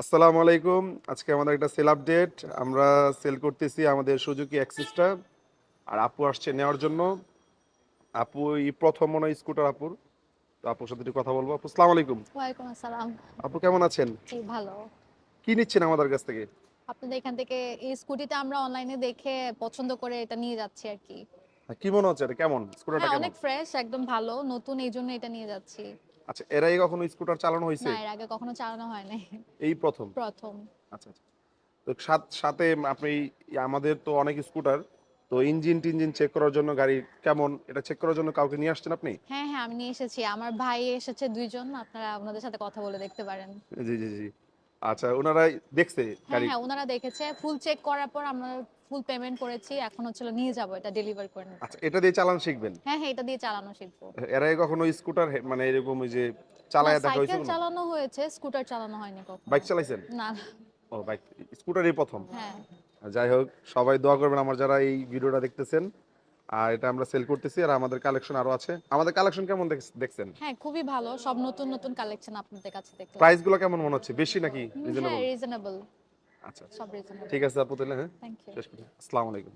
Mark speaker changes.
Speaker 1: আসসালামু আলাইকুম। আজকে আমাদের একটা সেল আপডেট। আমরা সেল করতেছি আমাদের সুজুকি অ্যাক্সিসটা। আর আপু আসছে নেওয়ার জন্য। আপু এই প্রথম মনে হয় স্কুটার আপুর। তো আপুর সাথে একটু কথা বলব। আপু আসসালামু আলাইকুম।
Speaker 2: ওয়ালাইকুম আসসালাম।
Speaker 1: আপু কেমন আছেন?
Speaker 2: জি ভালো।
Speaker 1: কি নিচ্ছেন আমাদের কাছ থেকে?
Speaker 2: আপনাদের এখান থেকে এই স্কুটিটা আমরা অনলাইনে দেখে পছন্দ করে এটা নিয়ে যাচ্ছি আর কি।
Speaker 1: হ্যাঁ, কি মনে হচ্ছে? এটা কেমন? স্কুটারটা
Speaker 2: হ্যাঁ
Speaker 1: কেমন?
Speaker 2: অনেক ফ্রেশ একদম ভালো নতুন এই জন্য এটা নিয়ে যাচ্ছি।
Speaker 1: আচ্ছা এর আগে কখনো স্কুটার চালানো হয়েছে?
Speaker 2: না এর আগে কখনো চালানো হয় নাই
Speaker 1: এই প্রথম?
Speaker 2: প্রথম।
Speaker 1: আচ্ছা আচ্ছা। তো সাথ- সাথে আপনি আমাদের তো অনেক স্কুটার তো ইঞ্জিন টিঞ্জিন চেক করার জন্য গাড়ি কেমন? এটা চেক করার জন্য কাউকে নিয়ে আসছেন আপনি?
Speaker 2: হ্যাঁ হ্যাঁ আমি নিয়ে এসেছি। আমার ভাই এসেছে দুইজন আপনারা আপনাদের সাথে কথা বলে দেখতে পারেন।
Speaker 1: জি জি জি। আচ্ছা ওনারা দেখছে
Speaker 2: হ্যাঁ
Speaker 1: গাড়ি।
Speaker 2: হ্যাঁ ওনারা দেখেছে। ফুল চেক করার পর আমরা ফুল পেমেন্ট করেছি। এখন হচ্ছিল নিয়ে যাব এটা ডেলিভার করে নেব
Speaker 1: আচ্ছা এটা দিয়ে চালানো শিখবেন?
Speaker 2: হ্যাঁ হ্যাঁ এটা দিয়ে চালানো শিখব।
Speaker 1: এর আগে কখনো স্কুটার মানে এরকম ওই যে চালায় দেখা হয়েছে
Speaker 2: সাইকেল চালানো হয়েছে স্কুটার চালানো হয়নি কখনো।
Speaker 1: বাইক চালাইছেন?
Speaker 2: না
Speaker 1: ও বাইক স্কুটারই প্রথম।
Speaker 2: হ্যাঁ।
Speaker 1: যাই হোক সবাই দোয়া করবেন আমার যারা এই ভিডিওটা দেখতেছেন। আর এটা আমরা সেল করতেছি আর আমাদের কালেকশন আরও আছে। আমাদের কালেকশন কেমন দেখ- দেখছেন?
Speaker 2: হ্যাঁ খুবই ভালো। সব নতুন নতুন কালেকশন আপনাদের কাছে দেখলাম
Speaker 1: প্রাইসগুলো কেমন মনে হচ্ছে? বেশি নাকি
Speaker 2: হ্যাঁ
Speaker 1: রিজনেবল
Speaker 2: রিজনেবল
Speaker 1: আচ্ছা আচ্ছা।
Speaker 2: সব রিজনেবল
Speaker 1: ঠিক আছে আপু তাহলে হ্যাঁ?
Speaker 2: থ্যাংক ইউ
Speaker 1: আসসালামু আলাইকুম।